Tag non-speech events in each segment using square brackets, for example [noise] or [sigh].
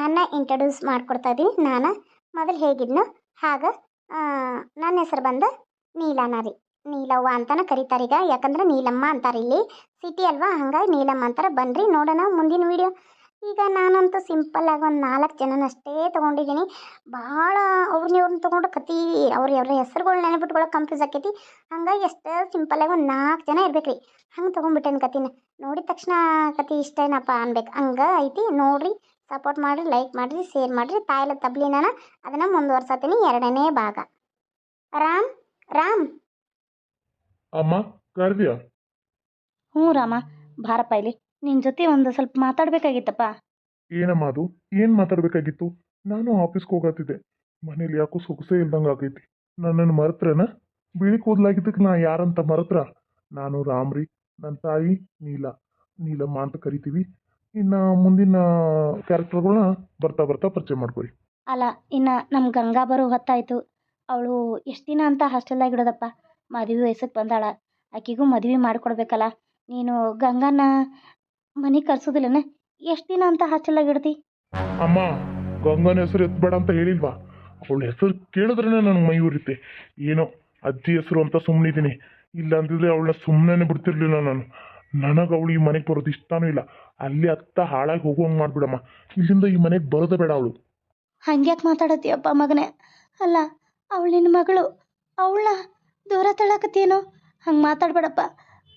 ನನ್ನ ಇಂಟ್ರಡ್ಯೂಸ್ ಮಾಡ್ಕೊಡ್ತಾ ಇದ್ದೀನಿ ನಾನು ಮೊದಲು ಹೇಗಿದ್ನೋ ಹಾಗ ನನ್ನ ಹೆಸರು ಬಂದು ನೀಲಾನ ರೀ. ನೀಲವ್ವ ಅಂತಾನೆ ಕರೀತಾರೆ ಈಗ. ಯಾಕಂದ್ರೆ ನೀಲಮ್ಮ ಅಂತಾರೆ ಇಲ್ಲಿ. ಸಿಟಿ ಅಲ್ವಾ? ಹಂಗಾಗಿ ನೀಲಮ್ಮ ಅಂತಾರೆ. ಬನ್ರಿ, ನೋಡೋಣ ಮುಂದಿನ ವಿಡಿಯೋ ಈಗ ನಾನಂತೂ ಸಿಂಪಲ್ಲಾಗಿ ಒಂದು ನಾಲ್ಕು ಜನನಷ್ಟೇ ತೊಗೊಂಡಿದ್ದೀನಿ. ಭಾಳ ಅವ್ರನ್ನ ಇವ್ರನ್ನ ತೊಗೊಂಡು ಕತಿ, ಅವ್ರ ಅವ್ರ ಹೆಸರುಗಳು ನೆನಪಿಟ್ಕೊಳ್ಳೋಕೆ ಕನ್ಫ್ಯೂಸ್ ಆಕೈತಿ. ಹಂಗಾಗಿ ಎಷ್ಟು ಸಿಂಪಲ್ಲಾಗಿ ಒಂದು ನಾಲ್ಕು ಜನ ಇರ್ಬೇಕು ರೀ ಹಂಗೆ ತೊಗೊಂಡ್ಬಿಟ್ಟೇನು ಕತಿನ. ನೋಡಿದ ತಕ್ಷಣ ಕತಿ ಇಷ್ಟ ಏನಪ್ಪ ಅನ್ಬೇಕು. ಹಂಗೆ ಐತಿ. ನೋಡ್ರಿ. ಸಪೋರ್ಟ್ ಮಾಡಿರಿ ಲೈಕ್ ಮಾಡಿರಿ ಶೇರ್ ಮಾಡಿರಿ. ತಾಯಿಲ ತಬ್ಲಿನ ಅದನ್ನು ಮುಂದುವರ್ಸತ್ತೀನಿ ಎರಡನೇ ಭಾಗ. ರಾಮ್ ರಾಮ್. ಅಮ್ಮ ಕರ್ದ್ಯಾ? ಹ್ಞೂ ರಾಮ ಬಾರಪ್ಪ ಇಲ್ಲಿ. ನಿನ್ನ ಜೊತೆ ಒಂದು ಸ್ವಲ್ಪ ಮಾತಾಡ್ಬೇಕಾಗಿತ್ತಪ್ಪ. ಏನಮ್ಮ ಅದು? ಏನು ಮಾತಾಡಬೇಕಾಗಿತ್ತು? ನಾನು ಆಫೀಸ್ಗೆ ಹೋಗತ್ತಿದ್ದೆ. ಮನೇಲಿ ಯಾಕೋ ಸೊಗಸೇ ಇಲ್ದಂಗೆ ಆಗೈತಿ. ನನ್ನನ್ನು ಮರೆತ್ರನ? ಬಿಳಿ ಕೂದಲಾಗಿದ್ದಕ್ಕೆ ನಾ ಯಾರಂತ ಮರೆತ್ರ? ನಾನು ರಾಮ್ರಿ ನನ್ನ ತಾಯಿ ನೀಲ. ನೀಲಮ್ಮ ಅಂತ ಕರಿತೀವಿ. ಇನ್ನು ಮುಂದಿನ ಕ್ಯಾರೆಕ್ಟರ್ಗಳನ್ನ ಬರ್ತಾ ಬರ್ತಾ ಪರಿಚಯ ಮಾಡ್ಕೊಳ್ಳಿ ಅಲ್ಲ ಇನ್ನು ನಮ್ಮ ಗಂಗಾ ಬರೋ ಹೊತ್ತಾಯ್ತು. ಅವಳು ಎಷ್ಟು ದಿನ ಅಂತ ಹಾಸ್ಟೆಲ್ದಾಗ ಇಡೋದಪ್ಪ. ಮದುವೆ ವಯಸ್ಸಿಗೆ ಬಂದಾಳ. ಆಕಿಗೂ ಮದುವೆ ಮಾಡಿಕೊಡ್ಬೇಕಲ್ಲ. ನೀನು ಗಂಗಾನ ಮನೆಗೆ ಕರ್ಸೋದಿಲ್ಲನ? ಎಷ್ಟು ದಿನ ಅಂತ ಹಾಸ್ಟೆಲ್ದಾಗ ಇಡ್ತಿ? ಅಮ್ಮ ಗಂಗನ ಹೆಸರು ಎತ್ಬೇಡ ಅಂತ ಹೇಳಿಲ್ವಾ? ಅವಳ ಹೆಸರು ಕೇಳಿದ್ರೆ ನನಗೆ ಮೈ ಉರಿತೆ ಏನೋ ಅಜ್ಜಿ ಹೆಸರು ಅಂತ ಸುಮ್ಮನಿದ್ದೀನಿ ಇಲ್ಲ ಅಂದಿದ್ರೆ ಅವಳನ್ನ ಸುಮ್ಮನೆ ಬಿಡ್ತಿರ್ಲಿಲ್ಲ ನಾನು. ನನಗೆ ಅವಳು ಈ ಮನೆಗೆ ಬರೋದು ಇಷ್ಟನೂ ಇಲ್ಲ. ಅಲ್ಲಿ ಅತ್ತ ಹಾಳಾಗಿ ಹೋಗುವಂಗೆ ಮಾಡ್ಬಿಡಮ್ಮ. ಇಲ್ಲಿಂದ ಈ ಮನೆಗೆ ಬರೋದೇ ಬೇಡ ಅವಳು. ಹಂಗ್ಯಾಕೆ ಮಾತಾಡತ್ತೀಯಪ್ಪ ಮಗನೇ? ಅಲ್ಲ ಅವಳು ನಿನ್ನ ಮಗಳು ಅವಳ ದೂರ ತಳ್ಳಾಕತ್ತೇನೋ ಹಂಗೆ ಮಾತಾಡ್ಬೇಡಪ್ಪ.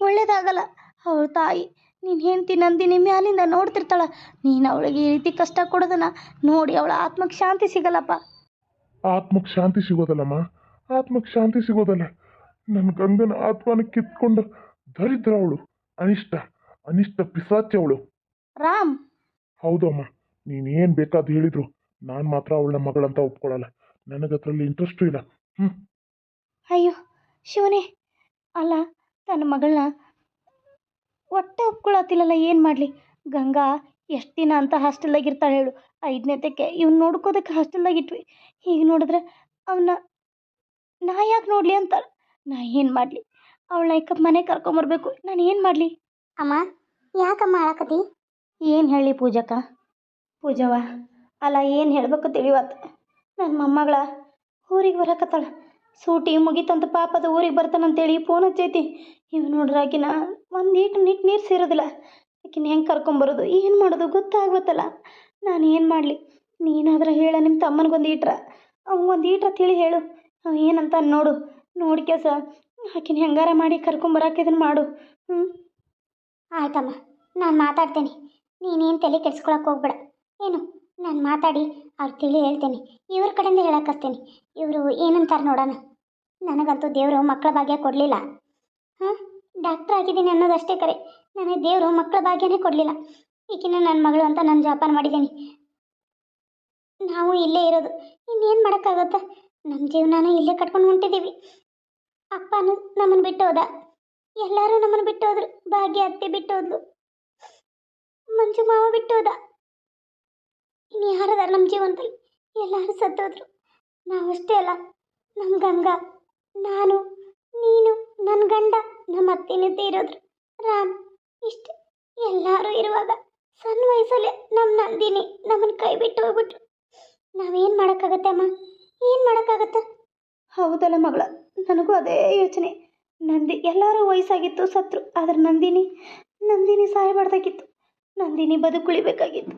ಒಳ್ಳೇದಾಗಲ್ಲ. ಅವಳ ತಾಯಿ ನೀನು ಹೆಂಡ್ತಿ ನಂದಿನಿ ಮ್ಯಾಲಿಂದ ನೋಡ್ತಿರ್ತಾಳ. ನೀನು ಅವಳಿಗೆ ಈ ರೀತಿ ಕಷ್ಟ ಕೊಡೋದನ್ನ ನೋಡಿ ಅವಳ ಆತ್ಮಕ್ಕೆ ಶಾಂತಿ ಸಿಗಲ್ಲಪ್ಪ. ಆತ್ಮಕ್ಕೆ ಶಾಂತಿ ಸಿಗೋದಲ್ಲಮ್ಮ. ಆತ್ಮಕ್ಕೆ ಶಾಂತಿ ಸಿಗೋದಲ್ಲ. ನನ್ನ ಗಂಗನ ಆತ್ಮನ ಕಿತ್ಕೊಂಡು ದರಿದ್ರ ಅವಳು. ಅನಿಷ್ಟ ಅನಿಷ್ಟ ಪಿಸಾಚಿ ಅವಳು. ರಾಮ್! ಹೌದಮ್ಮ ನೀನೇನು ಬೇಕಾದ್ ಹೇಳಿದ್ರು ನಾನು ಮಾತ್ರ ಅವಳ ಮಗಳಂತ ಒಪ್ಕೊಳ್ಳಲ್ಲ ನನಗೆ ಅದರಲ್ಲಿ ಇಂಟ್ರೆಸ್ಟು ಇಲ್ಲ. ಹ್ಞೂ ಅಯ್ಯೋ ಶಿವನೇ! ಅಲ್ಲ ತನ್ನ ಮಗಳನ್ನ ಒಟ್ಟೆ ಒಪ್ಕೊಳತಿಲ್ಲಲ್ಲ ಏನು ಮಾಡಲಿ? ಗಂಗಾ ಎಷ್ಟು ದಿನ ಅಂತ ಹಾಸ್ಟೆಲ್ದಾಗ ಇರ್ತಾಳೆ ಹೇಳು. ಐದನೇತಕ್ಕೆ ಇವ್ನು ನೋಡ್ಕೋದಕ್ಕೆ ಹಾಸ್ಟೆಲ್ದಾಗ ಇಟ್ವಿ. ಹೀಗೆ ನೋಡಿದ್ರೆ ಅವನ್ನ ನಾ ಯಾಕೆ ನೋಡಲಿ ಅಂತ ನಾ ಏನು ಮಾಡಲಿ? ಅವಳನ್ನ ಐಕಪ್ ಮನೆಗೆ ಕರ್ಕೊಂಬರ್ಬೇಕು ನಾನು ಏನು ಮಾಡಲಿ? ಅಮ್ಮ ಯಾಕಮ್ಮ ಅಳಕತಿ ಏನು ಹೇಳಿ ಪೂಜಕ್ಕ ಪೂಜವ ಅಲ್ಲ ಏನು ಹೇಳ್ಬೇಕು ತಿಳಿವತ್ತ ನನ್ನ ಮೊಮ್ಮಗಳ ಊರಿಗೆ ಬರಕತ್ತಾಳ. ಸೂಟಿ ಮುಗಿತಂತ ಪಾಪದ ಊರಿಗೆ ಬರ್ತಾನಂತೇಳಿ ಫೋನ್ ಹಚ್ಚೈತಿ. ಇವ್ ನೋಡ್ರಿ ಆಕಿನ ಒಂದು ಈಟು ನಿಟ್ಟು ನೀರು ಸೇರೋದಿಲ್ಲ. ಆಕಿನ ಹೆಂಗೆ ಕರ್ಕೊಂಬರೋದು ಏನು ಮಾಡೋದು ಗೊತ್ತಾಗ್ಬೇಕಲ್ಲ ನಾನು ಏನು ಮಾಡಲಿ? ನೀನಾದ್ರೆ ಹೇಳ ನಿಮ್ಮ ತಮ್ಮನಿಗೊಂದು ಈಟ್ರ. ಅವ್ನಿಗೊಂದು ಈಟ್ರ ತಿಳಿ ಹೇಳು. ಅವ ಏನಂತ ನೋಡು. ನೋಡಿ ಕೆಲಸ. ಆಕಿನ ಹೆಂಗಾರ ಮಾಡಿ ಕರ್ಕೊಂಬರಕ್ಕೆ ಇದನ್ನು ಮಾಡು. ಹ್ಞೂ ಆಯ್ತಮ್ಮ, ನಾನು ಮಾತಾಡ್ತೇನೆ. ನೀನೇನು ತಲೆ ಕೆಡ್ಸ್ಕೊಳಕ್ಕೆ ಹೋಗ್ಬೇಡ. ಏನು, ನಾನು ಮಾತಾಡಿ ಅವ್ರು ತಿಳಿ ಹೇಳ್ತೇನೆ. ಇವ್ರ ಕಡೆಯಿಂದ ಹೇಳಕ್ಕಸ್ತೇನೆ ಇವರು ಏನಂತಾರೆ ನೋಡೋಣ. ನನಗಂತೂ ದೇವರು ಮಕ್ಕಳ ಭಾಗ್ಯ ಕೊಡಲಿಲ್ಲ. ಹಾಂ? ಡಾಕ್ಟ್ರ್ ಆಗಿದ್ದೀನಿ ಅನ್ನೋದಷ್ಟೇ ಕರೆ. ನನಗೆ ದೇವರು ಮಕ್ಕಳ ಭಾಗ್ಯನೇ ಕೊಡಲಿಲ್ಲ. ಈಕಿನ ನನ್ನ ಮಗಳು ಅಂತ ನಾನು ಜೋಪಾನ ಮಾಡಿದ್ದೀನಿ. ನಾವು ಇಲ್ಲೇ ಇರೋದು. ಇನ್ನೇನು ಮಾಡೋಕ್ಕಾಗತ್ತ? ನಮ್ಮ ಜೀವನಾನ ಇಲ್ಲೇ ಕಟ್ಕೊಂಡು ಹೊಂಟಿದ್ದೀವಿ ಅಪ್ಪನೂ ನಮ್ಮನ್ನು ಬಿಟ್ಟೋದ. ಎಲ್ಲರೂ ನಮ್ಮನ್ನು ಬಿಟ್ಟು ಹೋದ್ರು ಭಾಗ್ಯ ಅತ್ತೆ ಬಿಟ್ಟು ಹೋದ್ಲು ಮಂಜು ಮಾವ ಬಿಟ್ಟೋದ. ಇನ್ನು ಯಾರದಾರ ನಮ್ಮ ಜೀವನದಲ್ಲಿ ಎಲ್ಲರೂ ಸತ್ತೋದ್ರು. ನಾವಷ್ಟೇ ಅಲ್ಲ ನಮ್ಮ ಗಂಗಾ, ನಾನು, ನೀನು ನನ್ನ ಗಂಡ ನಮ್ಮ ಅತ್ತೆನಿದ್ದೆ ಇರೋದ್ರು ರಾಮ್, ಇಷ್ಟು ಎಲ್ಲರೂ ಇರುವಾಗ ಸಣ್ಣ ವಯಸ್ಸಲ್ಲೇ ನಮ್ಮ ನಂದಿನಿ ನಮ್ಮನ್ನು ಕೈ ಬಿಟ್ಟು ಹೋಗ್ಬಿಟ್ರು. ನಾವೇನು ಮಾಡೋಕ್ಕಾಗತ್ತೆ ಅಮ್ಮ? ಏನು ಮಾಡೋಕ್ಕಾಗತ್ತೆ? ಹೌದಲ್ಲ ಮಗಳ, ನನಗೂ ಅದೇ ಯೋಚನೆ. ನಂದಿ ಎಲ್ಲರೂ ವಯಸ್ಸಾಗಿತ್ತು ಸತ್ರು, ಆದ್ರೆ ನಂದಿನಿ ನಂದಿನಿ ಸಾಯಬಾರ್ದಾಗಿತ್ತು. ನಂದಿನಿ ಬದುಕುಳಿಬೇಕಾಗಿತ್ತು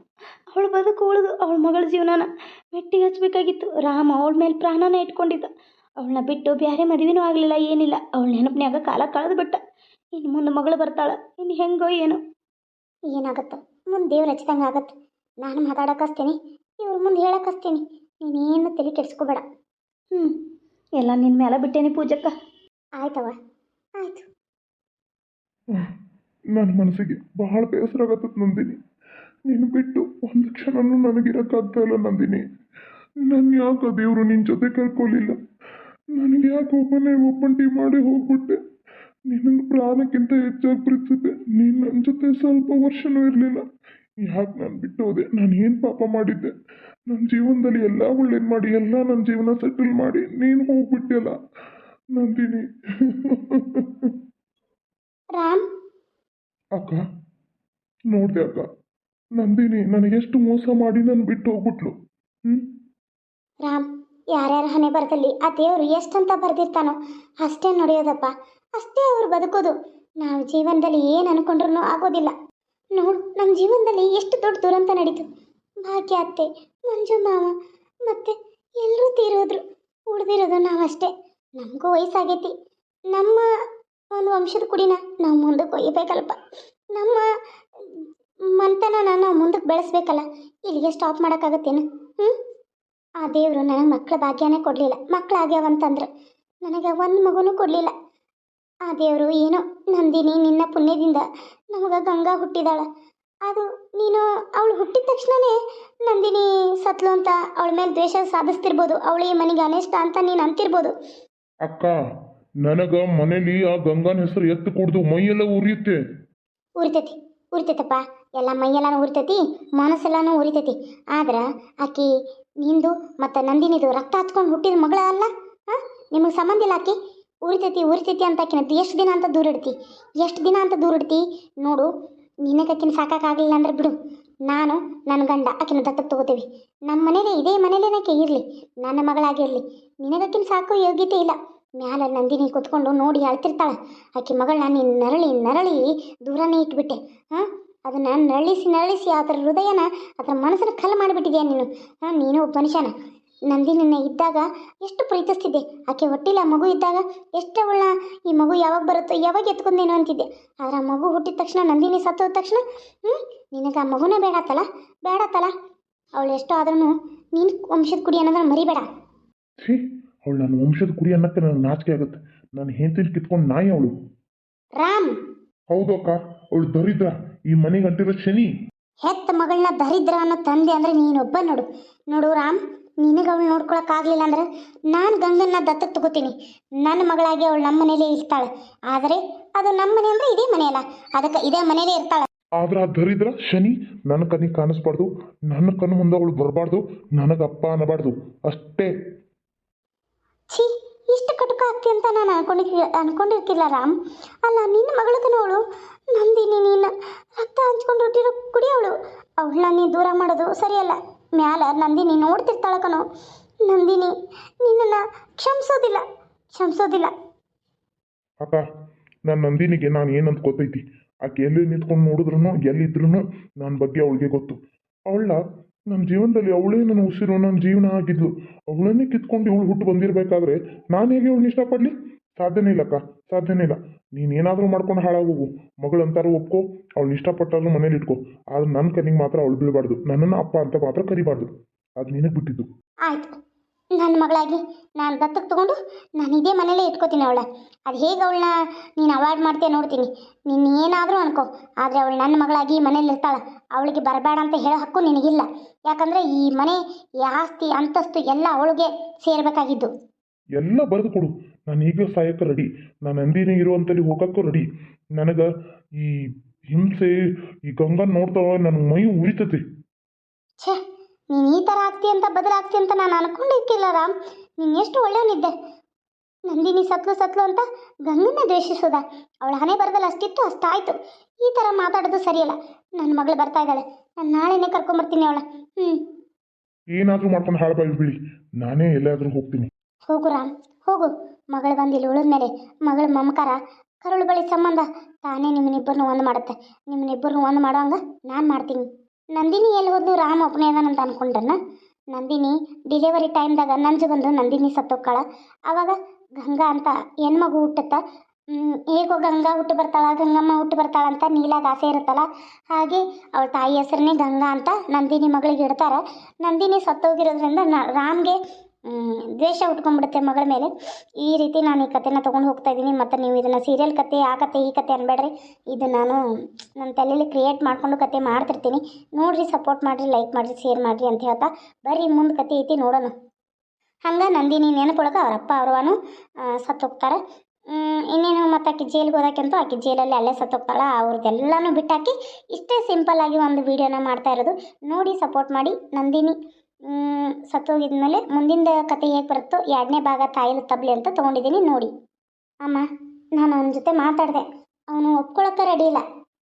ಅವಳು ಬದುಕು ಉಳಿದು ಅವಳ ಮಗಳ ಜೀವನನ ಮೆಟ್ಟಿ ಹಚ್ಚಬೇಕಾಗಿತ್ತು. ರಾಮ ಅವಳ ಮೇಲೆ ಪ್ರಾಣನ ಇಟ್ಕೊಂಡಿದ್ದ. ಅವಳನ್ನ ಬಿಟ್ಟು ಬೇರೆ ಮದುವೆನೂ ಆಗಲಿಲ್ಲ, ಏನಿಲ್ಲ. ಅವಳ ನೆನಪಿನ್ಯಾಗ ಕಾಲ ಕಳೆದು ಬಿಟ್ಟ ಇನ್ನು ಮುಂದೆ ಮಗಳು ಬರ್ತಾಳ, ಇನ್ನು ಹೆಂಗೋ ಏನೋ. ಏನಾಗುತ್ತೆ? ಮುಂದೆ ದೇವ್ರು ಹಚ್ಚಿದಂಗೆ ಆಗತ್ತೆ. ನಾನು ಮಾತಾಡಕ್ಕಸ್ತೀನಿ ಇವ್ರ ಮುಂದೆ ಹೇಳಕ್ಕಸ್ತೀನಿ ನೀನೇನು ತಲೆ ಕೆಡಿಸ್ಕೋಬೇಡ. ಹ್ಞೂ ಎಲ್ಲ ನಿನ್ನ ಮೇಲೆ ಬಿಟ್ಟೇನಿ ಪೂಜಕ್ಕ. ಆಯ್ತವ ಆಯ್ತು. ನನ್ನ ಮನಸ್ಸಿಗೆ ಬಹಳ ಬೇಸರ ಆಗತ್ತದ ನಂದಿನಿ. ನೀನು ಬಿಟ್ಟು ಒಂದು ಕ್ಷಣನೂ ನನಗಿರೋಕ್ಕಾಗ್ತಾ ಇಲ್ಲ ನಂದಿನಿ. ನನ್ನ ಯಾಕೆ ದೇವರು ನಿನ್ನ ಜೊತೆ ಕರ್ಕೊಳ್ಳಿಲ್ಲ ನನಗೆ ಯಾಕೆ ಒಬ್ಬನೇ ಒಬ್ಬಂಟಿ ಮಾಡಿ ಹೋಗ್ಬಿಟ್ಟೆ. ನಿನ್ನ ಪ್ರಾಣಕ್ಕಿಂತ ಹೆಚ್ಚಾಗಿ ಪ್ರೀತಿಸಿದೆ ನೀನು ನನ್ನ ಜೊತೆ ಸ್ವಲ್ಪ ವರ್ಷನೂ ಇರಲಿಲ್ಲ. ಯಾಕೆ ನಾನು ಬಿಟ್ಟು ಹೋದೆ ನಾನು ಏನು ಪಾಪ ಮಾಡಿದ್ದೆ? ನನ್ನ ಜೀವನದಲ್ಲಿ ಎಲ್ಲ ಒಳ್ಳೇದು ಮಾಡಿ ಎಲ್ಲ ನನ್ನ ಜೀವನ ಸೆಟಲ್ ಮಾಡಿ ನೀನು ಹೋಗ್ಬಿಟ್ಟಿಯಲ್ಲ ನಂದಿನಿ. ರಾಮ್? ಅಕ್ಕ ನೋಡಿದೆ ಅಕ್ಕ ನಂದಿನಿ ನನಗೆಷ್ಟು ಮೋಸ ಮಾಡಿ ನನ್ನ ಬಿಟ್ಟು ಹೋಗ್ಬಿಟ್ಲು. ಹ್ಞೂ ರಾಮ್ ಯಾರ್ಯಾರ ಹಣೆ ಬರದಲ್ಲಿ ಆ ದೇವರು ಎಷ್ಟಂತ ಬರ್ದಿರ್ತಾನೋ ಅಷ್ಟೇ ನಡೆಯೋದಪ್ಪ. ಅಷ್ಟೇ ಅವ್ರು ಬದುಕೋದು. ನಾವು ಜೀವನದಲ್ಲಿ ಏನು ಅನ್ಕೊಂಡ್ರೂ ಆಗೋದಿಲ್ಲ. ನೋಡು ನಮ್ಮ ಜೀವನದಲ್ಲಿ ಎಷ್ಟು ದೊಡ್ಡ ದುರಂತ ನಡೀತು. ಭಾಗ್ಯ ಅತ್ತೆ ಮಂಜು ಮಾವ ಮತ್ತೆ ಎಲ್ಲರೂ ತೀರೋದ್ರು. ಉಳಿದಿರೋದು ನಾವಷ್ಟೇ. ನಮಗೂ ವಯಸ್ಸಾಗೈತಿ. ನಮ್ಮ ಒಂದು ವಂಶದ ಕುಡಿನ ನಾವು ಮುಂದಕ್ಕೆ ಒಯ್ಯಬೇಕಲ್ಪ ನಮ್ಮ ಮಂತನ ನಾವು ಮುಂದಕ್ಕೆ ಬೆಳೆಸ್ಬೇಕಲ್ಲ. ಇಲ್ಲಿಗೆ ಸ್ಟಾಪ್ ಮಾಡೋಕ್ಕಾಗತ್ತೇನು? ಹ್ಞೂ ಆ ದೇವರು ನನಗೆ ಮಕ್ಕಳ ಭಾಗ್ಯನೇ ಕೊಡಲಿಲ್ಲ. ಮಕ್ಕಳಾಗ್ಯಾವಂತಂದ್ರೆ ನನಗೆ ಒಂದು ಮಗುನೂ ಕೊಡಲಿಲ್ಲ. ಆ ದೇವರು ಏನೋ ನಂದಿನಿ ನಿನ್ನ ಪುಣ್ಯದಿಂದ ನಮಗೆ ಗಂಗಾ ಹುಟ್ಟಿದಾಳ. ಅದು ನೀನು ಅವಳು ಹುಟ್ಟಿದ ತಕ್ಷಣವೇ ನಂದಿನಿ ಸತ್ಲು ಅಂತ ಅವಳ ಮೇಲೆ ದ್ವೇಷ ಸಾಧಿಸ್ತಿರ್ಬೋದು. ಅವಳು ಈ ಮನೆಗೆ ಅನಿಷ್ಟ ಅಂತ ನೀನು ಅಂತಿರ್ಬೋದು. ಅಕ್ಕ ನನಗ ಮನೇಲಿ ಆ ಗಂಗಾನ ಹೆಸರು ಎತ್ತು ಕುಡ್ದು ಮೈಯೆಲ್ಲ ಉರಿಯುತ್ತೆ. ಉರಿತೈತಿ ಉರಿತೈತಪ್ಪ. ಎಲ್ಲ ಮೈಯೆಲ್ಲನೂ ಉರಿತೈತಿ ಮನಸ್ಸೆಲ್ಲನೂ ಉರಿತೈತಿ. ಆದ್ರ ಆಕಿ ನಿಂದು ಮತ್ತು ನಂದಿನಿದು ರಕ್ತ ಹಚ್ಕೊಂಡು ಹುಟ್ಟಿದ ಮಗಳ ಅಲ್ಲ? ಹಾಂ? ನಿಮಗೆ ಸಂಬಂಧ ಇಲ್ಲ ಆಕಿ? ಉರಿತೈತಿ ಉರಿತೈತಿ ಅಂತ ಆಕಿನ ಎಷ್ಟು ದಿನ ಅಂತ ದೂರ ಇಡ್ತಿ ಎಷ್ಟು ದಿನ ಅಂತ ದೂರ ಇಡ್ತಿ ನೋಡು ನಿನಗೆ ಆಕಿನ ಸಾಕಾಗಲಿಲ್ಲ ಅಂದ್ರೆ ಬಿಡು. ನಾನು ನನ್ನ ಗಂಡ, ಆಕಿನ ದತ್ತ ತಗೋತೀವಿ. ನಮ್ಮ ಮನೇಲಿ ಇದೇ ಮನೇಲಿ ಆಕೆ ಇರಲಿ. ನನ್ನ ಮಗಳಾಗಿರಲಿ. ನಿನಗಕ್ಕಿನ ಸಾಕೋ ಯೋಗ್ಯತೆ ಇಲ್ಲ. ಮ್ಯಾಲ ನಂದಿನಿ ಕೂತ್ಕೊಂಡು ನೋಡಿ ಅಳ್ತಿರ್ತಾಳೆ. ಆಕೆ ಮಗಳನ್ನ ನೀನು ನರಳಿ ನರಳಿ ದೂರನೇ ಇಟ್ಬಿಟ್ಟೆ. ಹಾಂ? ಅದನ್ನು ನರಳಿಸಿ ನರಳಿಸಿ ಅದರ ಹೃದಯನ, ಅದರ ಮನಸ್ಸನ್ನು ಕಲ್ಲು ಮಾಡಿಬಿಟ್ಟಿದೆಯಾ ನೀನು? ಹಾಂ, ನೀನು ಒಬ್ಬ ಮನುಷ್ಯನ. ನಂದಿನಿನ ಇದ್ದಾಗ ಎಷ್ಟು ಪ್ರೀತಿಸ್ತಿದ್ದೆ. ಆಕೆ ಹೊಟ್ಟಿಲ್ಲ ಮಗು ಇದ್ದಾಗ ಎಷ್ಟು ಅವಳನ್ನ ಈ ಮಗು ಯಾವಾಗ ಬರುತ್ತೋ ಯಾವಾಗ ಎತ್ಕೊಂಡೇನೋ ಅಂತಿದ್ದೆ. ಆದ್ರೆ ಆ ಮಗು ಹುಟ್ಟಿದ ತಕ್ಷಣ ನಂದಿನಿ ಸತ್ತೋದ ತಕ್ಷಣ ಹ್ಞೂ ನಿನಗೆ ಆ ಮಗುನೇ ಬೇಡತ್ತಲ್ಲ? ಬೇಡತ್ತಲ್ಲ? ಅವಳು ಎಷ್ಟೋ ಆದ್ರೂ ನೀನು ವಂಶದ ಕುಡಿ ಅನ್ನೋದನ್ನ ಮರಿಬೇಡ. ಛೀ ಅವಳು ನನ್ನ ವಂಶದ ಕುರಿ ಅನ್ನಕ್ಕೆ ನನಗೆ ನಾಚಿಕೆ ಆಗುತ್ತೆ. ನಾನು ಹೆಂಡತಿನ ಕಿತ್ಕೊಂಡು ನಾಯಿ ಅವಳು. ರಾಮ್! ಹೌದು ಅಕ್ಕ ಅವಳು ದರಿದ್ರ. ಈ ಮನೆಗೆ ಅಂಟಿರೋ ಶನಿ. ಹೆತ್ತ ಮಗಳನ್ನ ದರಿದ್ರ ಅನ್ನೋ ತಂದೆ ಅಂದ್ರೆ ನೀನೊಬ್ಬ ನೋಡು. ನೋಡು ರಾಮ್ ನಿನಗೆ ಅವಳು ನೋಡ್ಕೊಳಕ್ಕಾಗಲಿಲ್ಲ ಅಂದ್ರೆ ನಾನು ಗಂಗನ್ನ ದತ್ತಕ್ಕೆ ತಗೋತೀನಿ. ನನ್ನ ಮಗಳಾಗಿ ಅವಳು ನಮ್ಮ ಮನೇಲೇ ಇರ್ತಾಳೆ. ಆದರೆ ಅದು ನಮ್ಮ ಮನೆ ಅಂದ್ರೆ ಇದೇ ಮನೆಯಲ್ಲ ಅದಕ್ಕೆ ಇದೇ ಮನೇಲೇ ಇರ್ತಾಳೆ. ಆದ್ರೆ ಆ ದರಿದ್ರ ಶನಿ ನನ್ನ ಕಣ್ಣಿಗೆ ಕಾಣಿಸ್ಬಾರ್ದು ನನ್ನ ಕಣ್ಣು ಮುಂದೆ ಅವಳು ಬರಬಾರ್ದು ನನಗೆ ಅಪ್ಪ ಅನ್ನಬಾರ್ದು. ಅಷ್ಟೇ. ಛೀ ಇಷ್ಟು ಕಟುಕ ಆಗ್ತಿ ಅಂತ ನಾನು ಅನ್ಕೊಂಡಿರ್ ಅನ್ಕೊಂಡಿರ್ತಿಲ್ಲ ರಾಮ್. ಅಲ್ಲ ನಿನ್ನ ಮಗಳದನು ಅವಳು. ನಂದಿನಿ ನೀನು ರಕ್ತ ಹಂಚ್ಕೊಂಡು ಕುಡಿ ಕುಡಿಯವಳು ಅವಳನ್ನ ನೀನು ದೂರ ಮಾಡೋದು ಸರಿಯಲ್ಲ. ಮ್ಯಾಲ ನಂದಿನಿ ನೋಡ್ತಿರ್ತಾಳ ಕಣೋ ನಂದಿನಿ, ನಿನ್ನನ್ನು ಕ್ಷಮಿಸೋದಿಲ್ಲ ಕ್ಷಮಿಸೋದಿಲ್ಲ. ಅಪ್ಪ ನನ್ನ ನಂದಿನಿಗೆ ನಾನು ಏನಂತ ಗೊತ್ತೈತಿ? ಆಕೆ ಎಲ್ಲಿ ನಿಂತ್ಕೊಂಡು ನೋಡಿದ್ರು ಎಲ್ಲಿದ್ರು ನನ್ನ ಬಗ್ಗೆ ಅವಳಿಗೆ ಗೊತ್ತು. ಅವಳ ನನ್ನ ಜೀವನದಲ್ಲಿ ಅವಳೇ ನನ್ನ ಉಸಿರು ನನ್ನ ಜೀವನ ಆಗಿದ್ಲು. ಅವಳನ್ನೇ ಕಿತ್ಕೊಂಡು ಇವಳು ಹುಟ್ಟು ಬಂದಿರಬೇಕಾದ್ರೆ ನಾನು ಹೇಗೆ ಅವಳನ್ನ ಇಷ್ಟಪಡಲಿ? ಸಾಧ್ಯನೇ ಇಲ್ಲಕ್ಕ, ಸಾಧ್ಯನೇ ಇಲ್ಲ. ನೀನು ಏನಾದರೂ ಮಾಡ್ಕೊಂಡು ಹಾಳಾಗೋಗು. ಮಗಳಂತಾರು ಒಪ್ಕೋ ಅವಳು ಇಷ್ಟಪಟ್ಟಾದ್ರೂ ಮನೇಲಿ ಇಟ್ಕೋ. ಆದ್ರೆ ನನ್ನ ಕಣ್ಣಿಗೆ ಮಾತ್ರ ಅವಳು ಬೀಳಬಾರ್ದು. ನನ್ನನ್ನು ಅಪ್ಪ ಅಂತ ಮಾತ್ರ ಕರಿಬಾರ್ದು. ಅದು ನಿನಗೆ ಬಿಟ್ಟಿದ್ದು. ಆಯ್ತು. ನನ್ನ ಮಗಳಾಗಿ ನಾನು ದತ್ತಕ್ಕೆ ತಗೊಂಡು ನಾನು ಇದೇ ಮನೇಲೇ ಇಟ್ಕೋತೀನಿ ಅವಳ ಅದು ಹೇಗೆ ಅವಳನ್ನ ನೀನು ಅವಾಯ್ಡ್ ಮಾಡ್ತೀಯ ನೋಡ್ತೀನಿ. ನೀನು ಏನಾದರೂ ಅನ್ಕೋ. ಆದರೆ ಅವಳು ನನ್ನ ಮಗಳಾಗಿ ಮನೇಲಿ ಇರ್ತಾಳೆ. ಅವಳಿಗೆ ಬರಬೇಡ ಅಂತ ಹೇಳೋ ಹಕ್ಕು ನಿನಗಿಲ್ಲ. ಯಾಕಂದರೆ ಈ ಮನೆ ಈ ಆಸ್ತಿ ಅಂತಸ್ತು ಎಲ್ಲ ಅವಳಿಗೆ ಸೇರಬೇಕಾಗಿದ್ದು. ಎಲ್ಲ ಬರೆದು ಕೊಡು. ನಾನು ಈಗ ಸಾಯಕ್ಕೆ ರೆಡಿ ನಾನು ನಂದಿನಿ ಇರುವಂತಲ್ಲಿ ಹೋಗಕ್ಕೂ ರೆಡಿ ನನಗೆ ಈ ಹಿಂಸೆ ಈ ಗಂಗಾ ನೋಡ್ತಾವ ನನ್ನ ಮೈ ಉರಿತತೆ. ಛೇ ನೀನು ಈ ಥರ ಆಗ್ತಿ ಅಂತ ಬದಲಾಗ್ತಿ ಅಂತ ನಾನು ಅನ್ಕೊಂಡಿದ್ದಿಲ್ಲ ರಾಮ್. ನೀನ್ ಎಷ್ಟು ಒಳ್ಳೆಯವನಿದ್ದೆ. ನಂದಿನಿ ಸತ್ಲು ಸತ್ಲು ಅಂತ ಗಂಗನ್ನ ದ್ವೇಷಿಸೋದ. ಅವಳ ಹಣೆ ಬರದಲ್ಲಿ ಅಷ್ಟಿತ್ತು ಅಷ್ಟಾಯ್ತು. ಈ ಥರ ಮಾತಾಡೋದು ಸರಿಯಲ್ಲ. ನನ್ನ ಮಗಳು ಬರ್ತಾ ಇದ್ದಾಳೆ. ನಾನು ನಾಳೆನೇ ಕರ್ಕೊಂಬರ್ತೀನಿ ಅವಳ. ಹ್ಞೂ ಏನಾದರೂ ಮಾಡ್ಕೊಂಡು ಹಾಳಬಾಯಿ ಬಿಡಿ. ನಾನೇ ಎಲ್ಲಾದರೂ ಹೋಗ್ತೀನಿ. ಹೋಗು ರಾಮ್. ಹೋಗು, ಮಗಳು ಬಂದಿಲ್ಲ ಉಳಿದ್ಮೇಲೆ ಮಗಳ ಮಮಕಾರ, ಕರುಳು ಬಳಿ ಸಂಬಂಧ. ತಾನೇ ನಿಮ್ಮನ್ನಿಬ್ಬರನ್ನು ಒಂದು ಮಾಡುತ್ತೆ. ನಿಮ್ಮನ್ನಿಬ್ಬರನ್ನು ಒಂದು ಮಾಡೋಂಗ ನಾನು ಮಾಡ್ತೀನಿ. ನಂದಿನಿ ಎಲ್ಲಿ ಹೋದ್ಲು? ರಾಮ್ ಒಬ್ಬನೇ ಅದಾನಂತ ಅನ್ಕೊಂಡ್ರನ್ನ ನಂದಿನಿ ಡಿಲಿವರಿ ಟೈಮ್ದಾಗ ನಂಜು ಬಂದು ನಂದಿನಿ ಸತ್ತೋಕ್ಕಾಳ ಆವಾಗ ಗಂಗಾ ಅಂತ ಹೆಣ್ಮಗು ಹುಟ್ಟುತ್ತ ಹೇಗೋ ಗಂಗಾ ಹುಟ್ಟು ಬರ್ತಾಳ, ಗಂಗಮ್ಮ ಹುಟ್ಟು ಬರ್ತಾಳ ಅಂತ ನೀಲಾಗ ಆಸೆ ಇರುತ್ತಲ್ಲ? ಹಾಗೆ ಅವಳ ತಾಯಿ ಹೆಸರನ್ನೇ ಗಂಗಾ ಅಂತ ನಂದಿನಿ ಮಗಳಿಗೆ ಇಡ್ತಾರೆ. ನಂದಿನಿ ಸತ್ತೋಗಿರೋದ್ರಿಂದ ರಾಮ್ಗೆ ದ್ವೇಷ ಉಟ್ಕೊಂಡ್ಬಿಡುತ್ತೆ ಮಗಳ ಮೇಲೆ. ಈ ರೀತಿ ನಾನು ಈ ಕಥೆನ ತೊಗೊಂಡು ಹೋಗ್ತಾ ಇದ್ದೀನಿ ಮತ್ತು ನೀವು ಇದನ್ನು ಸೀರಿಯಲ್ ಕತೆ, ಆ ಕತೆ, ಈ ಕತೆ ಅನ್ಬೇಡ್ರಿ. ಇದು ನಾನು ನನ್ನ ತಲೆಯಲ್ಲಿ ಕ್ರಿಯೇಟ್ ಮಾಡಿಕೊಂಡು ಕತೆ ಮಾಡ್ತಿರ್ತೀನಿ. ನೋಡಿರಿ ಸಪೋರ್ಟ್ ಮಾಡಿರಿ ಲೈಕ್ ಮಾಡಿರಿ ಶೇರ್ ಮಾಡಿರಿ ಅಂತ ಹೇಳ್ತಾ ಬರ್ರಿ, ಮುಂದೆ ಕತೆ ಐತಿ ನೋಡೋಣ. ಹಂಗೆ ನಂದಿನಿ ನೆನಪೊಳಗೆ ಅವರಪ್ಪ ಅವರವನು ಸತ್ತು ಹೋಗ್ತಾರೆ ಇನ್ನೇನು ಮತ್ತು ಆಕೆ ಜೈಲಿಗೆ ಹೋದಾಕಂತೂ ಆಕೆ ಜೈಲಲ್ಲಿ ಅಲ್ಲೇ ಸತ್ತೋಗ್ತಾಳ. ಅವ್ರದ್ದೆಲ್ಲನೂ ಬಿಟ್ಟಾಕಿ ಇಷ್ಟೇ ಸಿಂಪಲ್ ಆಗಿ ಒಂದು ವೀಡಿಯೋನ ಮಾಡ್ತಾ ಇರೋದು. ನೋಡಿ ಸಪೋರ್ಟ್ ಮಾಡಿ ನಂದಿನಿ. ಸತ್ತೋಗಿದ್ಮೇಲೆ ಮುಂದಿನ ಕತೆ ಹೇಗೆ ಬರುತ್ತೋ ಎರಡನೇ ಭಾಗ ತಾಯಿಲು ತಬ್ಲೆ ಅಂತ ತೊಗೊಂಡಿದ್ದೀನಿ ನೋಡಿ. ಅಮ್ಮ ನಾನು ಅವನ ಜೊತೆ ಮಾತಾಡಿದೆ. ಅವನು ಒಪ್ಕೊಳಕ್ಕೆ ರೆಡಿ ಇಲ್ಲ.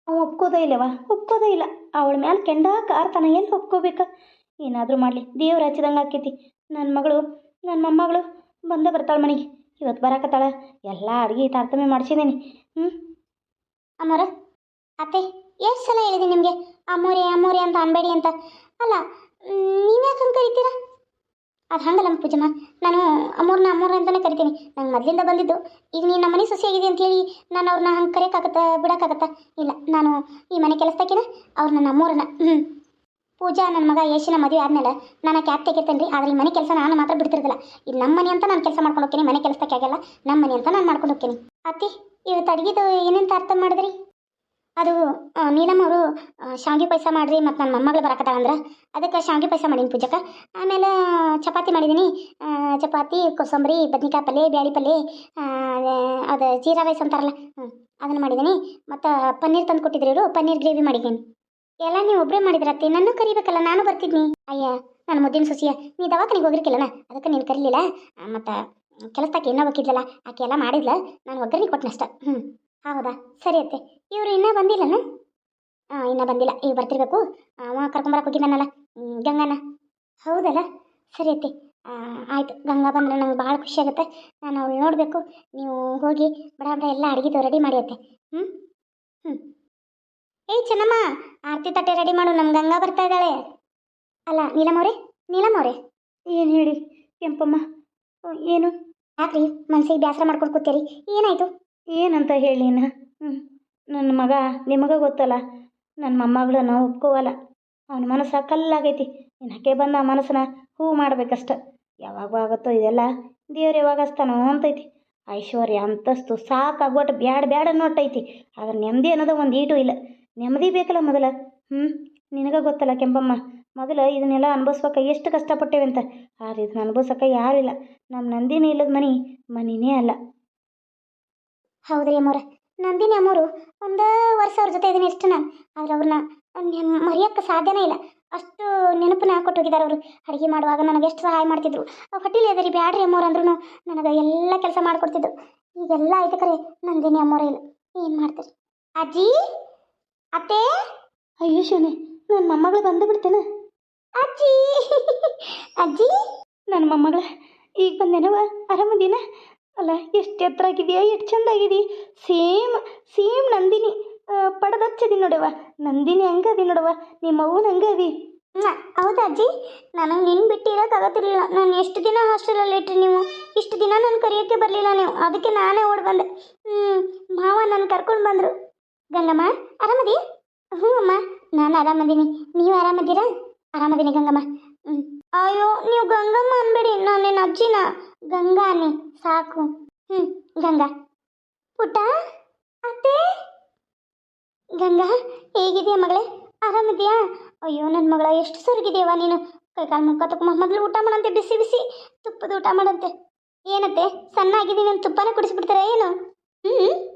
ಅವನು ಒಪ್ಕೋದೇ ಇಲ್ಲವ? ಒಪ್ಕೋದೇ ಇಲ್ಲ. ಅವಳ ಮ್ಯಾಲೆ ಕೆಂಡ ಕಾರ್ತಾನ ಎಲ್ಲಿ ಒಪ್ಕೋಬೇಕ? ಏನಾದರೂ ಮಾಡಲಿ. ದೇವ್ರು ಹಚ್ಚಿದಂಗೆ ಆಕೈತಿ. ನನ್ನ ಮಗಳು ನನ್ನ ಮೊಮ್ಮಗಳು ಬಂದೇ ಬರ್ತಾಳೆ ಮನೆಗೆ. ಇವತ್ತು ಬರಾಕತ್ತಾಳ. ಎಲ್ಲ ಅಡುಗೆ ತಾರತಮ್ಯ ಮಾಡಿಸಿದ್ದೀನಿ ಹ್ಞೂ ಅಮ್ಮರ ಅತ್ತೆ ಎಷ್ಟು ಸಲ ಹೇಳಿದ್ದೀನಿ ನಿಮಗೆ? ಅಮ್ಮೋರೆ ಅಮ್ಮೋರೆ ಅಂತ ಅನ್ಬೇಡಿ ಅಂತ. ಅಲ್ಲ ನೀವ್ಯಾಕೆ ಹಂಗೆ ಕರಿತೀರಾ ಅದು ಹಂಗಲ್ಲ ಪೂಜಮ್ಮ, ನಾನು ಅಮ್ಮೋರ್ನ ಅಮ್ಮೋರ ಅಂತಲೇ ಕರಿತೀನಿ. ನಂಗೆ ಮೊದಲಿಂದ ಬಂದಿದ್ದು, ಈಗ ನೀನು ನಮ್ಮ ಮನೆ ಸೊಸೆಯಾಗಿದೆ ಅಂತೇಳಿ ನಾನು ಅವ್ರನ್ನ ಹಂಗೆ ಕರೆಯೋಕ್ಕಾಗತ್ತಾ, ಬಿಡೋಕ್ಕಾಗತ್ತಾ? ಇಲ್ಲ, ನಾನು ಈ ಮನೆ ಕೆಲಸದಾಕಿನ ಅವ್ರು ನನ್ನ ಅಮ್ಮೋರನ್ನ ಹ್ಞೂ ಪೂಜಾ ನನ್ನ ಮಗ ಯಶಿನ ಮದುವೆ ಆದಮೇಲೆ ನಾನು ಕ್ಯಾಬ್ ತೆಗಿತೇನೆ ರೀ ಆದರೆ ಈ ಮನೆ ಕೆಲಸ ನಾನು ಮಾತ್ರ ಬಿಡ್ತಿರ್ದಿಲ್ಲ. ಇದು ನಮ್ಮ ಮನೆ ಅಂತ ನಾನು ಕೆಲಸ ಮಾಡ್ಕೊಂಡು ಹೋಗ್ತೀನಿ, ಮನೆ ಕೆಲಸಕ್ಕೆ ಆಗಲ್ಲ. ನಮ್ಮ ಮನೆ ಅಂತ ನಾನು ಮಾಡ್ಕೊಂಡು ಹೋಗ್ತೀನಿ. ಅತ್ತಿ ಇವತ್ತು ಅಡುಗೆದು ಏನಂತ ಅರ್ಥ ಮಾಡಿದ್ರಿ? ಅದು ನೀಲಮ್ಮ ಅವರು ಶಾವಿಗೆ ಪಾಯಸ ಮಾಡಿರಿ ಮತ್ತು ನನ್ನ ಮೊಮ್ಮಗಳು ಬರಕತ್ತಾಳ ಅಂದ್ರೆ, ಅದಕ್ಕೆ ಶಾವಿಗೆ ಪಾಯಸ ಮಾಡೀನಿ ಪೂಜಕ ಆಮೇಲೆ, ಚಪಾತಿ ಮಾಡಿದ್ದೀನಿ ಚಪಾತಿ, ಕೋಸಂಬರಿ, ಬದ್ನಿಕಾಯಿ ಪಲ್ಯ ಬ್ಯಾಳಿ ಪಲ್ಯ ಅದು ಜೀರಾ ರೈಸ್ ಅಂತಾರಲ್ಲ ಹ್ಞೂ ಅದನ್ನು ಮಾಡಿದ್ದೀನಿ ಮತ್ತು ಪನ್ನೀರ್ ತಂದು ಕೊಟ್ಟಿದ್ರಿ ಇವರು, ಪನ್ನೀರ್ ಗ್ರೇವಿ ಮಾಡಿದ್ದೀನಿ ಎಲ್ಲ ನೀವು ಒಬ್ಬರೇ ಮಾಡಿದ್ರತ್ತೆ ನನ್ನೂ ಕರಿಬೇಕಲ್ಲ, ನಾನು ಬರ್ತಿದ್ನಿ. ಅಯ್ಯ, ನಾನು ಮುದ್ದಿನ ಸುಸಿಯ, ನೀ ದವಾಖಾನಿಗೆ ಹೋಗಿರ್ಕಿಲ್ಲನ, ಅದಕ್ಕೆ ನೀನು ಕರೀಲಿಲ್ಲ. ಮತ್ತು, ಕೆಲಸಕ್ಕೆ ಏನೋ ಬೇಕಿದ್ಲಲ್ಲ ಆಕೆ ಎಲ್ಲ ಮಾಡಿದ್ಲ, ನಾನು ಒಗ್ಗರಣೆ ಕೊಟ್ಟನಷ್ಟ ಹ್ಞೂ ಹೌದಾ? ಸರಿ ಅತ್ತೆ. ಇವರು ಇನ್ನೂ ಬಂದಿಲ್ಲನು? ಹಾಂ ಇನ್ನೂ ಬಂದಿಲ್ಲ. ಈಗ ಬರ್ತಿರ್ಬೇಕು. ಅವ ಕರ್ಕೊಂಬರಕ್ಕೆ ಹೋಗಿದ್ದಾನಲ್ಲ. ಗಂಗನ ಹೌದಲ್ಲ? ಸರಿ ಅತ್ತೆ. ಆಯಿತು. ಗಂಗಾ ಬಂದರೆ ನಂಗೆ ಭಾಳ ಖುಷಿ ಆಗುತ್ತೆ. ನಾನು ಅವಳು ನೋಡಬೇಕು. ನೀವು ಹೋಗಿ ಬಡ ಬಡ ಎಲ್ಲ ಅಡುಗೆದು ರೆಡಿ ಮಾಡಿ ಅತ್ತೆ. ಹ್ಞೂ ಹ್ಞೂ ಏಯ್ ಚೆನ್ನಮ್ಮ! ಆರತಿ ತಟ್ಟೆ ರೆಡಿ ಮಾಡು. ನಮ್ಮ ಗಂಗಾ ಬರ್ತಾ ಇದ್ದಾಳೆ. ಅಲ್ಲ ನೀಲಮ್ಮವ್ರೆ ನೀಲಮ್ಮವ್ರೆ ಏನು ಹೇಳಿ ಕೆಂಪಮ್ಮ? ಏನು? ಯಾಕ್ರಿ? ಮನ್ಸಿಗೆ ಬೇಸರ ಮಾಡ್ಕೊಂಡು ಕೂತೀರಿ. ಏನಾಯ್ತು? ಏನಂತ ಹೇಳಿನ ಹ್ಞೂ ನನ್ನ ಮಗ ನಿಮಗೆ ಗೊತ್ತಲ್ಲ? ನನ್ನ ಮೊಮ್ಮಗಳನ್ನ ಒಪ್ಕೋವಲ್ಲ. ಅವನ ಮನಸ್ಸು ಕಲ್ಲಾಗೈತಿ. ನಿನ್ನಕ್ಕೆ ಬಂದ ಆ ಮನಸ್ಸನ್ನ ಹೂ ಮಾಡ್ಬೇಕಷ್ಟ. ಯಾವಾಗ ಆಗುತ್ತೋ ಇದೆಲ್ಲ? ದೇವ್ರು ಯಾವಾಗ ಅಸ್ತಾನೋ ಅಂತೈತಿ. ಐಶ್ವರ್ಯ ಅಂತಸ್ತು ಸಾಕಾಗ್ಬಿಟ್ಟು ಬ್ಯಾಡ ಬ್ಯಾಡ ನೋಟೈತಿ ಆದ್ರೆ ನೆಮ್ಮದಿ ಅನ್ನೋದು ಒಂದು ಈಟು ಇಲ್ಲ. ನೆಮ್ಮದಿ ಬೇಕಲ್ಲ ಮೊದಲ? ಹ್ಞೂ ನಿನಗೆ ಗೊತ್ತಲ್ಲ ಕೆಂಪಮ್ಮ? ಮೊದಲು ಇದನ್ನೆಲ್ಲ ಅನುಭವಿಸ್ಬೇಕು ಎಷ್ಟು ಕಷ್ಟಪಟ್ಟೇವೆ ಅಂತ ಆದ್ರೆ ಇದನ್ನ ಅನುಭವಿಸೋಕೆ ಯಾರಿಲ್ಲ. ನಮ್ಮ ನಂದಿನಿ ಇಲ್ಲದ ಮನೆ ಮನಿನೇ ಅಲ್ಲ. ಹೌದ್ರಿ ಅಮ್ಮವ್ರ. ನಂದಿನಿ ಅಮ್ಮವರು ಒಂದು ವರ್ಷ ಅವ್ರ ಜೊತೆ ಇದ್ದೀನಿ ಎಷ್ಟು ನಾನು ಆದ್ರೆ ಅವ್ರನ್ನ ಮರೆಯೋಕ್ಕೆ ಸಾಧ್ಯನೇ ಇಲ್ಲ. ಅಷ್ಟು ನೆನಪನ್ನ ಕೊಟ್ಟೋಗಿದ್ದಾರೆ ಅವರು. ಅಡುಗೆ ಮಾಡುವಾಗ ನನಗೆ ಎಷ್ಟು ಸಹಾಯ ಮಾಡ್ತಿದ್ರು. ಅವ್ರು ಹೊಟ್ಟಿಲಿ ಅದರಿ ಬ್ಯಾಡ್ರಿ ಅಮ್ಮವ್ರು ಅಂದ್ರೂ ನನಗೆ ಎಲ್ಲ ಕೆಲಸ ಮಾಡಿಕೊಡ್ತಿದ್ರು. ಈಗೆಲ್ಲ ಆಯ್ತು ಕರೆ ನಂದಿನಿ ಅಮ್ಮವ್ರ ಇಲ್ಲ. ಏನು ಮಾಡ್ತೀರಿ? ಅಜ್ಜಿ? ಅತ್ತೆ? ಅಯ್ಯೋ ಶಿವನೇ ನನ್ನ ಮೊಮ್ಮಗಳು ಬಂದು ಬಿಡ್ತೇನೆ? ಅಜ್ಜಿ? [laughs] ಅಜ್ಜಿ? ನನ್ನ ಮೊಮ್ಮಗಳ ಈಗ ಬಂದೇನವ ಆರಾಮದೀನ ಅಲ್ಲ, ಎಷ್ಟು ಎತ್ತರ ಆಗಿದೆಯಾ ಎಷ್ಟು ಆಗಿದಿ ಸೇಮ್ ಸೇಮ್ ನಂದಿನಿ. ಪಡೆದಚ್ಚದಿ ನೋಡವ. ನಂದಿನಿ ಹಂಗದಿ ನೋಡವ. ನಿಮ್ಮ ಅವ್ವನ ಹಂಗದಿ. ಹೌದಾ ಅಜ್ಜಿ? ನಾನು ನಿನ್ನ ಬಿಟ್ಟು ಇರೋಕ್ಕಾಗತ್ತಿರಲಿಲ್ಲ ನಾನು ಎಷ್ಟು ದಿನ ಹಾಸ್ಟೆಲಲ್ಲಿ ಇಟ್ರಿ ನೀವು? ಇಷ್ಟು ದಿನ ನಾನು ಕರೆಯೋಕ್ಕೆ ಬರಲಿಲ್ಲ ನೀವು. ಅದಕ್ಕೆ ನಾನೇ ಓಡಿ ಬಂದೆ. ಹ್ಞೂ ಮಾವ ನಾನು ಕರ್ಕೊಂಡು ಬಂದರು. ಗಂಗಮ್ಮ, ಆರಾಮದಿ? ಹ್ಞೂ ಅಮ್ಮ. ನಾನು ಆರಾಮದೀನಿ. ನೀವು ಆರಾಮದೀರಾ? ಆರಾಮದೀನಿ ಗಂಗಮ್ಮ. ಅಯ್ಯೋ, ನೀವು ಗಂಗಮ್ಮ ಅನ್ಬೇಡಿ. ನಾನು ನಿನ್ನ ಅಜ್ಜಿನ. ಗಂಗಾ ಅನ್ನಿ ಸಾಕು. ಹ್ಞೂ ಗಂಗಾ. ಪುಟ್ಟ, ಅತ್ತೆ? ಗಂಗಾ, ಹೇಗಿದೆಯಾ ಮಗಳೇ? ಆರಾಮಿದೆಯಾ? ಅಯ್ಯೋ ನನ್ನ ಮಗಳ, ಎಷ್ಟು ಸೊರಗಿದೆಯವ ನೀನು? ಕೈಕಾಲು ಮುಖ ತಕ್ಕ ಮೊದಲು ಊಟ ಮಾಡಂತೆ, ಬಿಸಿ ಬಿಸಿ. ತುಪ್ಪದ ಊಟ ಮಾಡಂತೆ. ಏನತ್ತೆ ಸಣ್ಣ ಆಗಿದ್ದೀನಿ ಅಂತ ತುಪ್ಪನೇ ಕುಡಿಸ್ಬಿಡ್ತೀರಾ ಏನು? ಹ್ಞೂ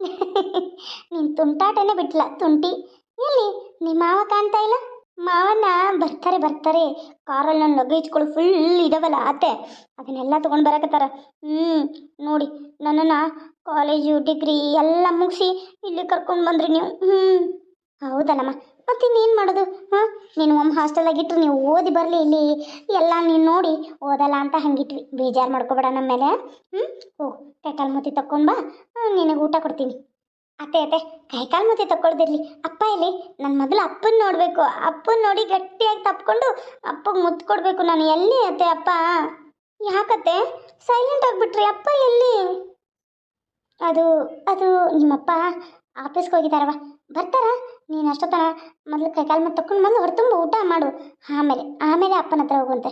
[laughs] ನೀನು ತುಂಟಾಟನೇ ಬಿಟ್ಟಿಲ್ಲ ತುಂಟಿ. ಎಲ್ಲಿ, ನಿಮ್ಮ ಮಾವ ಕಾಣ್ತಾ ಇಲ್ಲ? ಮಾವನ್ನ ಬರ್ತಾರೆ ಬರ್ತಾರೆ. ಕಾರಲ್ಲಿ ನನ್ನ ಲಗೇಜ್ಗಳು ಫುಲ್ ಇದಾವಲ್ಲ ಅತ್ತೆ. ಅದನ್ನೆಲ್ಲ ತೊಗೊಂಡು ಬರಕತ್ತಾರ. ಹ್ಞೂ ನೋಡಿ, ನನ್ನನ್ನು ಕಾಲೇಜು ಡಿಗ್ರಿ ಎಲ್ಲ ಮುಗಿಸಿ ಇಲ್ಲಿ ಕರ್ಕೊಂಡು ಬಂದ್ರಿ ನೀವು. ಹ್ಞೂ ಹೌದಲ್ಲಮ್ಮ. ಮತ್ತೆ ಇನ್ನೇನು ಮಾಡೋದು? ಹಾಂ? ನೀನು ಒಮ್ಮೆ ಹಾಸ್ಟೆಲ್ದಾಗ ಆಗಿಟ್ರು ನೀವು ಓದಿ ಬರಲಿ ಇಲ್ಲಿ. ಎಲ್ಲ ನೀನು ನೋಡಿ ಓದಲ್ಲ ಅಂತ ಹಂಗಿಟ್ವಿ. ಬೇಜಾರು ಮಾಡ್ಕೋಬೇಡ ನಮ್ಮ ಮೇಲೆ ಹ್ಞೂ ಓ ಕೈಕಾಲು ಮುತ್ತಿ ತಕ್ಕೊಂಡು ಬಾ. ನಿನಗೆ ಊಟ ಕೊಡ್ತೀನಿ. ಅತ್ತೆ ಅತ್ತೆ, ಕೈಕಾಲು ಮತ್ತೆ ತಕ್ಕೊಳ್ದಿರ್ಲಿ. ಅಪ್ಪ ಇಲ್ಲಿ ನನ್ನ ಮೊದಲು ಅಪ್ಪನ ನೋಡಬೇಕು. ಅಪ್ಪನ ನೋಡಿ ಗಟ್ಟಿಯಾಗಿ ತಪ್ಕೊಂಡು ಅಪ್ಪಗೆ ಮುತ್ತು ಕೊಡಬೇಕು ನಾನು. ಎಲ್ಲಿ ಅತ್ತೆ, ಅಪ್ಪ? ಯಾಕತ್ತೆ? ಸೈಲೆಂಟ್ ಆಗಿಬಿಟ್ರಿ. ಅಪ್ಪ ಎಲ್ಲಿ? ಅದು ಅದು ನಿಮ್ಮಪ್ಪ ಆಫೀಸ್ಗೆ ಹೋಗಿದಾರವ ಬರ್ತಾರ? ನೀನು ಅಷ್ಟೊತ್ತನ ಮೊದಲು ಕೈಕಾಲು ಮತ್ತೆ ತಕೊಂಡು ಬಂದು ಹೊರತುಂಬ, ಊಟ ಮಾಡು. ಆಮೇಲೆ ಆಮೇಲೆ ಅಪ್ಪನ ಹತ್ರ ಹೋಗುವಂತೆ.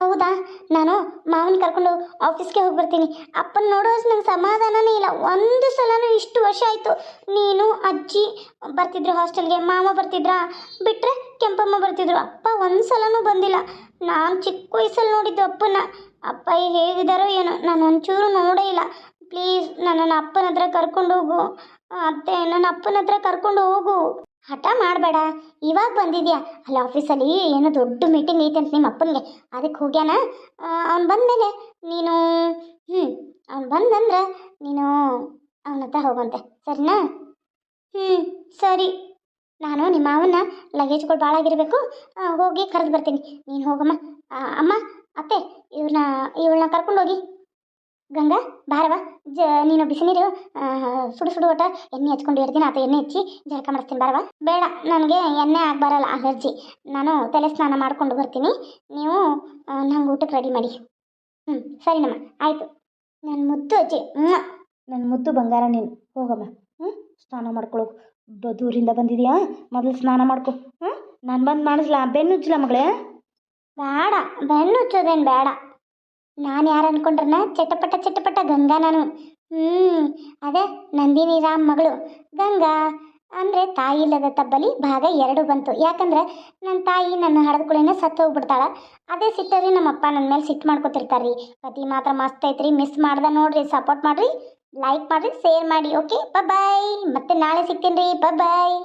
ಹೌದಾ? ನಾನು ಮಾವನ ಕರ್ಕೊಂಡು ಆಫೀಸ್ಗೆ ಹೋಗಿ ಬರ್ತೀನಿ ಅಪ್ಪನ ನೋಡೋ ನಂಗೆ ಸಮಾಧಾನನೇ ಇಲ್ಲ. ಒಂದು ಸಲನೂ ಇಷ್ಟು ವರ್ಷ ಆಯಿತು. ನೀನು, ಅಜ್ಜಿ ಬರ್ತಿದ್ರು ಹಾಸ್ಟೆಲ್ಗೆ ಮಾವ ಬರ್ತಿದ್ರಾ? ಬಿಟ್ಟರೆ ಕೆಂಪಮ್ಮ ಬರ್ತಿದ್ರು. ಅಪ್ಪ ಒಂದು ಸಲನೂ ಬಂದಿಲ್ಲ. ನಾನು ಚಿಕ್ಕ ವಯಸ್ಸಲ್ಲಿ ನೋಡಿದ್ದು ಅಪ್ಪನ ಅಪ್ಪ ಹೇಗಿದ್ದಾರೋ ಏನೋ. ನಾನು ಒಂಚೂರು ನೋಡೇ ಇಲ್ಲ. ಪ್ಲೀಸ್ ನನ್ನನ್ನು ಅಪ್ಪನ ಹತ್ರ ಕರ್ಕೊಂಡು ಹೋಗು. ಅತ್ತೆ ನನ್ನ ಅಪ್ಪನ ಹತ್ರ ಕರ್ಕೊಂಡು ಹೋಗು. ಹಠ ಮಾಡಬೇಡ. ಇವಾಗ ಬಂದಿದ್ಯಾ? ಅಲ್ಲಿ ಆಫೀಸಲ್ಲಿ ಏನೋ ದೊಡ್ಡ ಮೀಟಿಂಗ್ ಐತೆ ಅಂತ ನಿಮ್ಮ ಅಪ್ಪನಿಗೆ. ಅದಕ್ಕೆ ಹೋಗ್ಯಾನ? ಅವ್ನು ಬಂದಮೇಲೆ ನೀನು ಹ್ಞೂ ಅವ್ನು ಬಂದಂದ್ರೆ ನೀನು ಅವನ ಹತ್ರ ಹೋಗಂತೆ ಸರಿನಾ? ಹ್ಞೂ ಸರಿ. ನಾನು ನಿಮ್ಮ ಮಾವನ್ನ ಲಗೇಜ್ಗಳು ಭಾಳ ಆಗಿರಬೇಕು. ಹೋಗಿ ಕರೆದು ಬರ್ತೀನಿ. ನೀನು ಹೋಗಮ್ಮ. ಅಮ್ಮ, ಅತ್ತೆ ಇವ್ರನ್ನ ಇವಳನ್ನ ಕರ್ಕೊಂಡೋಗಿ ಗಂಗಾ ಬಾರವ ಜ ನೀನು ಬಿಸಿನೀರು ಸುಡು ಸುಡು ಊಟ ಎಣ್ಣೆ ಹಚ್ಕೊಂಡು ಇರ್ತೀನಿ ಆತ ಎಣ್ಣೆ ಹಚ್ಚಿ ಜಳಕ ಮಾಡಿಸ್ತೀನಿ ಬಾರವ ಬೇಡ ನನಗೆ ಎಣ್ಣೆ ಆಗಬಾರಲ್ಲ ಅಲರ್ಜಿ. ನಾನು ತಲೆ ಸ್ನಾನ ಮಾಡ್ಕೊಂಡು ಬರ್ತೀನಿ. ನೀವು ನಂಗೆ ಊಟಕ್ಕೆ ರೆಡಿ ಮಾಡಿ. ಹ್ಞೂ ಸರಿನಮ್ಮ ಆಯಿತು. ನನ್ನ ಮುದ್ದು ಅಜ್ಜಿ ಹ್ಞೂ ನನ್ನ ಮುದ್ದು ಬಂಗಾರ ನೀನು. ಹೋಗಮ್ಮ. ಹ್ಞೂ ಸ್ನಾನ ಮಾಡ್ಕೊಳ್ಳೋ ದೂರಿಂದ ಬಂದಿದೆಯಾ? ಮೊದಲು ಸ್ನಾನ ಮಾಡ್ಕೊ. ಹ್ಞೂ ನಾನು ಬಂದು ಮಾಡಿಸ್ಲಾ? ಬೆನ್ನು ಉಜ್ಜಲ ಮಗಳೇ? ಬೇಡ ಬೆನ್ನು ಹಚ್ಚೋದೇನು ಬೇಡ. ನಾನು ಯಾರು ಅನ್ಕೊಂಡ್ರನ? ಚಟಪಟ ಚಟಪಟ ಗಂಗಾ ನಾನು. ಹ್ಞೂ ಅದೇ ನಂದಿನಿ ರಾಮ್ ಮಗಳು. ಗಂಗಾ ಅಂದರೆ ತಾಯಿ ಇಲ್ಲದ ತಬ್ಬಲಿ ಭಾಗ ಎರಡು ಬಂತು. ಯಾಕಂದ್ರೆ ನನ್ನ ತಾಯಿ ನನ್ನ ಹಡದ್ಕೊಳ್ಳೇನೆ ಸತ್ತು ಹೋಗ್ಬಿಡ್ತಾಳ. ಅದೇ ಸಿಟ್ಟರಿ ನಮ್ಮಪ್ಪ ನನ್ನ ಮೇಲೆ ಸಿಟ್ಟು ಮಾಡ್ಕೊತಿರ್ತಾರೆ ರೀ ಕತಿ ಮಾತ್ರ ಮಸ್ತ್ ಐತ್ರಿ. ಮಿಸ್ ಮಾಡ್ದೆ ನೋಡ್ರಿ ಸಪೋರ್ಟ್ ಮಾಡಿರಿ ಲೈಕ್ ಮಾಡಿರಿ ಶೇರ್ ಮಾಡಿ ಓಕೆ ಬಾಯ್ ಮತ್ತೆ ನಾಳೆ ಸಿಗ್ತೀನಿ ರೀ. ಬಾಯ್